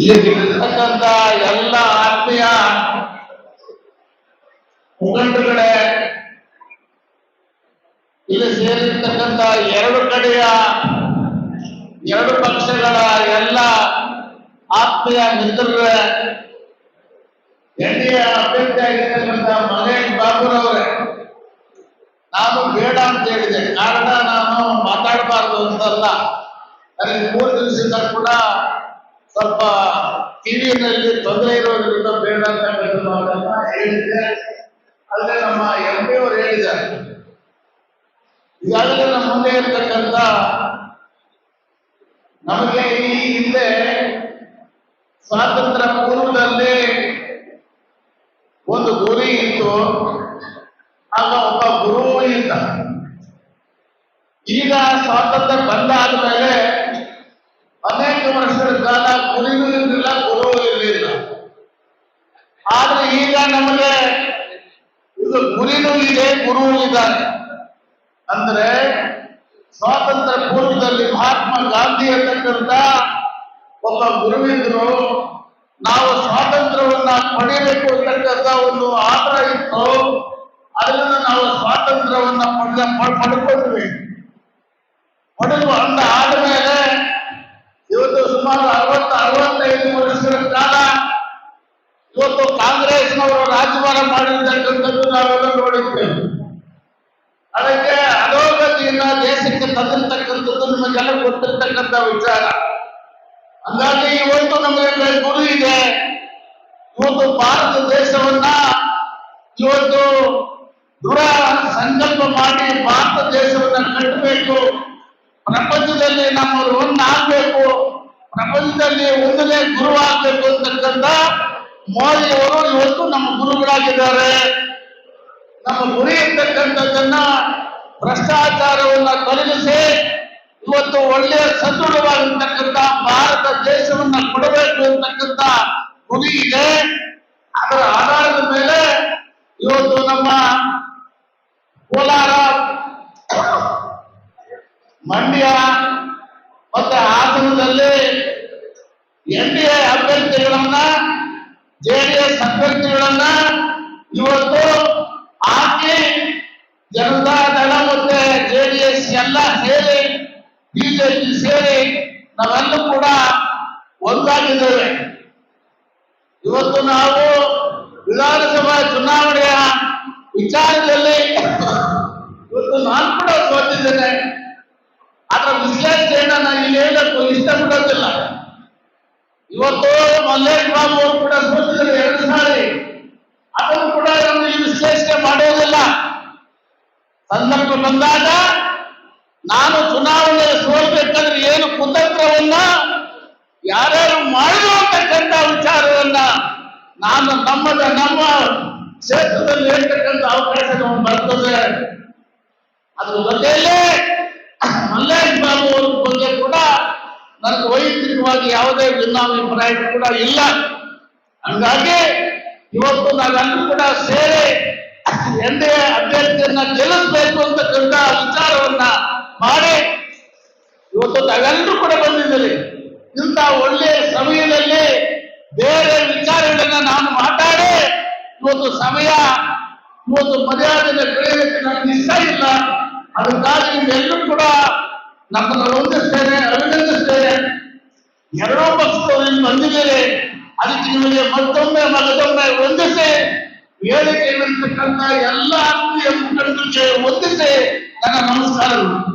ಇಲ್ಲಿರ್ತಕ್ಕಂಥ ಎಲ್ಲ ಆತ್ಮೀಯ ಮುಖಂಡರುಗಳೇ, ಇಲ್ಲಿ ಸೇರಿರ್ತಕ್ಕಂಥ ಎರಡು ಕಡೆಯ, ಎರಡು ಪಕ್ಷಗಳ ಎಲ್ಲ ಆತ್ಮೀಯ ಮಿತ್ರರೇ, ಎನ್ಡಿಎ ಅಭ್ಯರ್ಥಿ ಆಗಿರ್ತಕ್ಕಂಥ ಮಹೇಶ್ ಬಾಬುರವರೇ, ನಾನು ಬೇಡ ಅಂತ ಹೇಳಿದೆ. ಕಾರಣ, ನಾನು ಮಾತಾಡಬಾರ್ದು ಅಂತಲ್ಲ. ನನಗೆ ಮೂರು ದಿವಸದಿಂದ ಕೂಡ ಸ್ವಲ್ಪ ಟಿವಿನಲ್ಲಿ ತೊಂದರೆ ಇರೋದ್ರಿಂದ ಬೇಡ ಅಂತ ಮಾತನ್ನ ಹೇಳಿದ್ದೆ ಅಲ್ಲದೆ ನಮ್ಮ ಎಂ ಪಿ ಅವರು ಹೇಳಿದ್ದಾರೆ. ಈಗಾಗಲೇ ನಮ್ಮ ಮುಂದೆ ಇರ್ತಕ್ಕಂಥ ನಮಗೆ ಈ ಹಿಂದೆ ಸ್ವಾತಂತ್ರ್ಯ ಪೂರ್ವದಲ್ಲಿ ಒಂದು ಗುರಿ ಇತ್ತು. ಆಗ ಒಬ್ಬ ಗುರು ಇದ್ದ. ಈಗ ಸ್ವಾತಂತ್ರ್ಯ ಬಂದಾದ ಮೇಲೆ ಅನೇಕ ವರ್ಷಗಳ ಕಾಲ ಕುಡಿಯುವುದಿಲ್ಲ ಗುರು ಇರಲಿಲ್ಲ ಆದ್ರೆ ಈಗ ನಮಗೆ ಇದು ಗುರಿನೂ ಇದೆ ಗುರು ಇದ್ದಾನೆ ಅಂದ್ರೆ ಸ್ವಾತಂತ್ರ್ಯ ಪೂರ್ವದಲ್ಲಿ ಮಹಾತ್ಮ ಗಾಂಧಿ ಅಂತಕ್ಕಂಥ ಒಬ್ಬ ಗುರುವಿದ್ರು, ನಾವು ಸ್ವಾತಂತ್ರ್ಯವನ್ನ ಪಡೆಯಬೇಕು ಅಂತಕ್ಕಂಥ ಒಂದು ಆಗ್ರಹ ಇತ್ತು. ಅದರಿಂದ ನಾವು ಸ್ವಾತಂತ್ರ್ಯವನ್ನ ಪಡೆದ ಪಡ್- ಪಡ್ಕೊಂಡ್ವಿ ರಾಜಭಾರ ಮಾಡಿರ್ತಕ್ಕಂಥದ್ದು ನಾವೆಲ್ಲ ನೋಡಿದ್ದೇವೆ. ಅದಕ್ಕೆ ಅಧೋಗತಿಯನ್ನ ದೇಶಕ್ಕೆ ತಂದಿರ್ತಕ್ಕಂಥದ್ದು ನಿಮಗೆಲ್ಲ ಗೊತ್ತಿರ್ತಕ್ಕಂಥ ವಿಚಾರ. ಹಂಗಾಗಿ ಇವತ್ತು ನಮಗೆ ಗುರು ಇದೆ. ಇವತ್ತು ಭಾರತ ದೇಶವನ್ನ ಇವತ್ತು ದೃಢ ಸಂಕಲ್ಪ ಮಾಡಿ ಭಾರತ ದೇಶವನ್ನ ಕಟ್ಟಬೇಕು. ಪ್ರಪಂಚದಲ್ಲಿ ನಮ್ಮವರು ಆಗ್ಬೇಕು ಪ್ರಪಂಚದಲ್ಲಿ ಒಂದನೇ ಗುರು ಆಗ್ಬೇಕು ಅಂತಕ್ಕಂಥ ಮೋದಿ ಅವರು ಇವತ್ತು ನಮ್ಮ ಗುರುಗಳಾಗಿದ್ದಾರೆ. ನಮ್ಮ ಗುರಿ ಇರ್ತಕ್ಕಂಥದ್ದನ್ನ ಭ್ರಷ್ಟಾಚಾರವನ್ನ ತೊಲಗಿಸಿ ಇವತ್ತು ಒಳ್ಳೆಯ ಸದೃಢವಾಗಿರ್ತಕ್ಕಂಥ ಭಾರತ ದೇಶವನ್ನ ಕೊಡಬೇಕು ಅಂತಕ್ಕಂಥ ಗುರಿ ಇದೆ. ಅದರ ಆಧಾರದ ಮೇಲೆ ಇವತ್ತು ನಮ್ಮ ಕೋಲಾರ, ಮಂಡ್ಯ ಮತ್ತೆ ಹಾಸನದಲ್ಲಿ ಎನ್ ಡಿ ಎ ಅಭ್ಯರ್ಥಿಗಳನ್ನ ಜೆಡಿಎಸ್ ಅಭ್ಯರ್ಥಿಗಳನ್ನ ಇವತ್ತು ಆಕೆ ಜನತಾ ದಳ ಮತ್ತೆ ಜೆಡಿಎಸ್ ಎಲ್ಲ ಸೇರಿ ಬಿಜೆಪಿ ಸೇರಿ ನಾವೆಲ್ಲೂ ಕೂಡ ಒಂದಾಗಿದ್ದೇವೆ. ಇವತ್ತು ನಾವು ವಿಧಾನಸಭಾ ಚುನಾವಣೆಯ ವಿಚಾರದಲ್ಲಿ ಇವತ್ತು ನಾನು ಕೂಡ ಸೋತಿದ್ದೇನೆ. ಅದರ ವಿಶ್ಲೇಷಣೆಯನ್ನ ನಾನು ಇಲ್ಲಿ ಹೇಳಕ್ಕೂ ಇಷ್ಟಪಡೋದಿಲ್ಲ. ಇವತ್ತು ಮಲ್ಲೇಶ್ ಬಾಬು ಅವರು ಕೂಡ ಸೋತಿದ್ದಾರೆ ಎರಡು ಸಾರಿ. ಅದನ್ನು ಕೂಡ ವಿಶ್ಲೇಷಣೆ ಮಾಡೋದಿಲ್ಲ. ಸಂದರ್ಭ ಬಂದಾಗ ನಾನು ಚುನಾವಣೆ ಸೋಲ್ಬೇಕಂದ್ರೆ ಏನು ಕುತಂತ್ರವನ್ನ ಯಾರ್ಯಾರು ಮಾಡಿದ್ರು ಅಂತಕ್ಕಂಥ ವಿಚಾರವನ್ನ ನಾನು ನಮ್ಮದ ನಮ್ಮ ಕ್ಷೇತ್ರದಲ್ಲಿ ಹೇಳ್ತಕ್ಕಂಥ ಅವಕಾಶ ಬರ್ತದೆ. ಅದ್ರ ಜೊತೆಯಲ್ಲೇ ಮಲ್ಲೇಶ್ ಬಾಬು ಅವ್ರ ಬಗ್ಗೆ ಕೂಡ ನನಗೆ ವೈಯಕ್ತಿಕವಾಗಿ ಯಾವುದೇ ಭಿನ್ನಾಭಿಪ್ರಾಯ ಕೂಡ ಇಲ್ಲ. ಹಂಗಾಗಿ ಇವತ್ತು ನಾವೆಲ್ಲರೂ ಕೂಡ ಸೇರಿ ಎಂದೇ ಅಭ್ಯರ್ಥಿಯನ್ನ ಗೆಲ್ಲಿಸ್ಬೇಕು ಅಂತಕ್ಕಂಥ ವಿಚಾರವನ್ನ ಮಾಡಿ ಇವತ್ತು ನಾವೆಲ್ಲರೂ ಕೂಡ ಬಂದಿದ್ದೀರಿ. ಇಂಥ ಒಳ್ಳೆಯ ಸಮಯದಲ್ಲಿ ಬೇರೆ ವಿಚಾರಗಳನ್ನ ನಾನು ಮಾತಾಡಿ ಇವತ್ತು ಸಮಯ, ಇವತ್ತು ಮರ್ಯಾದೆ ಕಳೆಯೋದಕ್ಕೆ ನನಗೆ ಇಷ್ಟ ಇಲ್ಲ. ಅದಕ್ಕಾಗಿ ಎಲ್ಲರೂ ಕೂಡ ನಮ್ಮನ್ನು ವಂದಿಸ್ತೇನೆ ಅಭಿನಂದಿಸ್ತೇನೆ ಎರಡೂ ಪಕ್ಷದವರು ಇಲ್ಲಿ ಬಂದಿದ್ದೀರಿ. ಅದಕ್ಕೆ ನಿಮಗೆ ಮತ್ತೊಮ್ಮೆ ಮಗದೊಮ್ಮೆ ವಂದಿಸಿ, ಹೇಳಿಕೆ ಎಲ್ಲ ಆತ್ಮೀಯ ಮುಖಂಡರಿಗೆ ವಂದಿಸಿ ನನ್ನ ನಮಸ್ಕಾರಗಳು